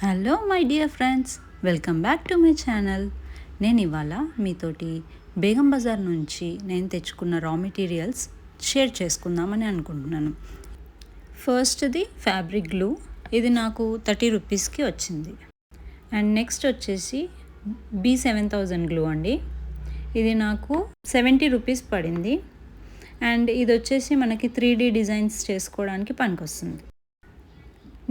Hello my dear friends welcome back to my channel నేను ఇవాళ మీతోటి బేగం బజార్ నుంచి నేను తెచ్చుకున్న రా మెటీరియల్స్ షేర్ చేసుకుందామని అనుకుంటున్నాను. ఫస్ట్ది ఫ్యాబ్రిక్ గ్లూ ఇది నాకు థర్టీ రూపీస్కి వచ్చింది. అండ్ నెక్స్ట్ వచ్చేసి బీ సెవెన్ థౌజండ్ గ్లూ అండి. ఇది నాకు సెవెంటీ రూపీస్ పడింది. అండ్ ఇది వచ్చేసి మనకి త్రీ డీ డిజైన్స్ చేసుకోవడానికి పనికొస్తుంది.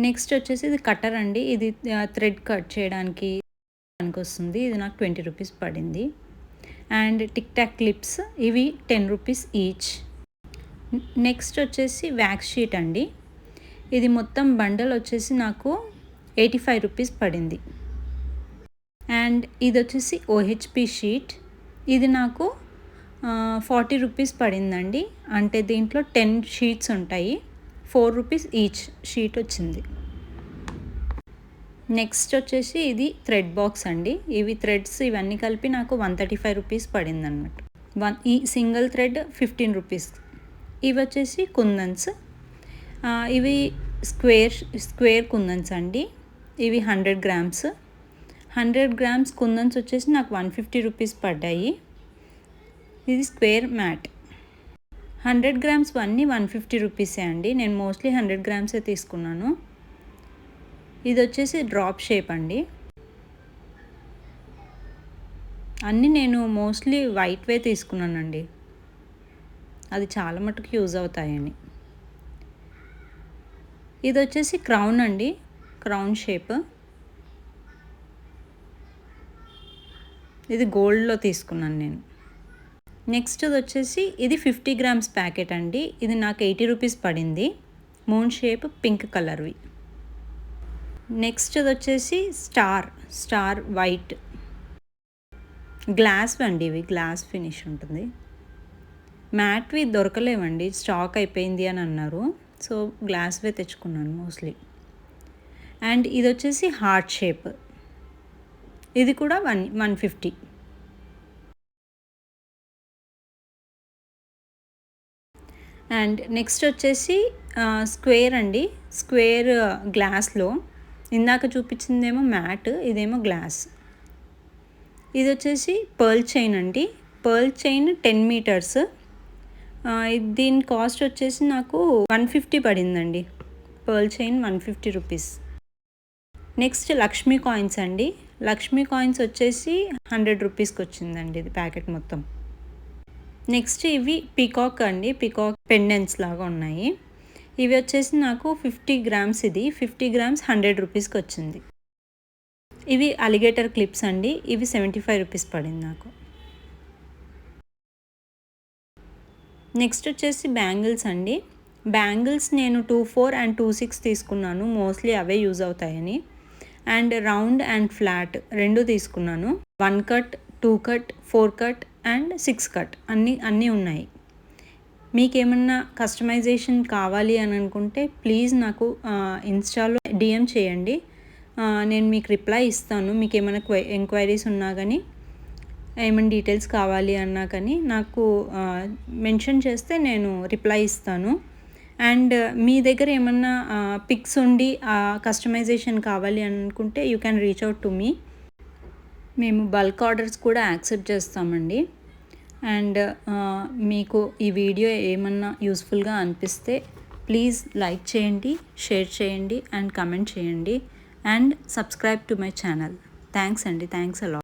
నెక్స్ట్ వచ్చేసి ఇది కట్టర్ అండి. ఇది థ్రెడ్ కట్ చేయడానికి పనికొస్తుంది ఇది నాకు ట్వంటీ రూపీస్ పడింది. అండ్ టిక్ టాక్ క్లిప్స్ ఇవి టెన్ రూపీస్ ఈచ్. నెక్స్ట్ వచ్చేసి వ్యాక్స్ షీట్ అండి. ఇది మొత్తం బండల్ వచ్చేసి నాకు ఎయిటీ ఫైవ్ రూపీస్ పడింది. అండ్ ఇది వచ్చేసి ఓహెచ్పి షీట్. ఇది నాకు ఫార్టీ రూపీస్ పడిందండి. అంటే దీంట్లో టెన్ షీట్స్ ఉంటాయి. ఫోర్ రూపీస్ ఈచ్ షీట్ వచ్చింది. నెక్స్ట్ వచ్చేసి ఇది థ్రెడ్ బాక్స్ అండి. ఇవి థ్రెడ్స్ ఇవన్నీ కలిపి నాకు వన్ థర్టీ ఫైవ్ రూపీస్ పడింది అనమాట వన్ ఈ సింగిల్ థ్రెడ్ ఫిఫ్టీన్ రూపీస్. ఇవి వచ్చేసి కుందన్స్. ఇవి స్క్వేర్ స్క్వేర్ కుందన్స్ అండి. ఇవి hundred grams. Hundred grams kundans వచ్చేసి నాకు వన్ ఫిఫ్టీ రూపీస్ పడ్డాయి. ఇది స్క్వేర్ మ్యాట్. హండ్రెడ్ గ్రామ్స్ అన్నీ వన్ ఫిఫ్టీ రూపీసే అండి. నేను మోస్ట్లీ హండ్రెడ్ గ్రామ్సే తీసుకున్నాను. ఇది వచ్చేసి డ్రాప్ షేప్ అండి. అన్నీ నేను మోస్ట్లీ వైట్ వే తీసుకున్నానండి. అది చాలా మటుకు యూజ్ అవుతాయని. ఇది వచ్చేసి క్రౌన్ అండి. Crown shape. ఇది గోల్డ్లో తీసుకున్నాను నేను. నెక్స్ట్ వచ్చేసి ఇది ఫిఫ్టీ గ్రామ్స్ ప్యాకెట్ అండి. ఇది నాకు ఎయిటీ రూపీస్ పడింది. మూన్ షేప్ పింక్ కలర్వి. నెక్స్ట్ వచ్చేసి స్టార్ స్టార్ వైట్. గ్లాస్ అండి ఇవి గ్లాస్ ఫినిష్ ఉంటుంది. మ్యాట్వి దొరకలేవండి స్టాక్ అయిపోయింది అని అన్నారు. సో గ్లాస్వే తెచ్చుకున్నాను మోస్ట్లీ. అండ్ ఇది వచ్చేసి హార్ట్ షేప్. ఇది కూడా one one fifty. And next వచ్చేసి స్క్వేర్ అండి. స్క్వేర్ గ్లాస్లో. ఇందాక చూపించిందేమో మ్యాట్ ఇదేమో గ్లాస్. ఇది వచ్చేసి పర్ల్ చైన్ అండి. Pearl chain ten metres. దీని కాస్ట్ వచ్చేసి నాకు వన్ ఫిఫ్టీ పడిందండి. Pearl chain one fifty rupees. Next Lakshmi coins అండి. లక్ష్మీ కాయిన్స్ వచ్చేసి హండ్రెడ్ రూపీస్కి వచ్చిందండి ఇది ప్యాకెట్ మొత్తం. నెక్స్ట్ ఇవి పికాక్ అండి. పికాక్ పెండెంట్స్ లాగా ఉన్నాయి. ఇవి వచ్చేసి నాకు ఫిఫ్టీ గ్రామ్స్ ఇది. ఫిఫ్టీ గ్రామ్స్ హండ్రెడ్ రూపీస్కి వచ్చింది. ఇవి అలిగేటర్ క్లిప్స్ అండి. ఇవి సెవెంటీ ఫైవ్ రూపీస్ పడింది నాకు. నెక్స్ట్ వచ్చేసి బ్యాంగిల్స్ అండి. బ్యాంగిల్స్ నేను two four and two six తీసుకున్నాను. మోస్ట్లీ అవే యూజ్ అవుతాయని. అండ్ రౌండ్ అండ్ ఫ్లాట్ రెండు తీసుకున్నాను. One cut two cut four cut and six cut. అన్నీ అన్నీ ఉన్నాయి. మీకు ఏమన్నా కస్టమైజేషన్ కావాలి అని అనుకుంటే ప్లీజ్ నాకు ఇన్స్టాలో డిఎం చేయండి. నేను మీకు రిప్లై ఇస్తాను. మీకు ఏమైనా ఎంక్వైరీస్ ఉన్నా కానీ ఏమైనా డీటెయిల్స్ కావాలి అన్నా కానీ నాకు మెన్షన్ చేస్తే నేను రిప్లై ఇస్తాను. అండ్ మీ దగ్గర ఏమన్నా పిక్స్ ఉండి కస్టమైజేషన్ కావాలి అనుకుంటే you can reach out to me. మేము బల్క్ ఆర్డర్స్ కూడా యాక్సెప్ట్ చేస్తామండి. అండ్ uh, మీకు ఈ వీడియో ఏమన్నా యూస్ఫుల్గా అనిపిస్తే ప్లీజ్ లైక్ చేయండి షేర్ చేయండి అండ్ కమెంట్ చేయండి. And subscribe to my channel thanks అండి. థ్యాంక్స్ అలా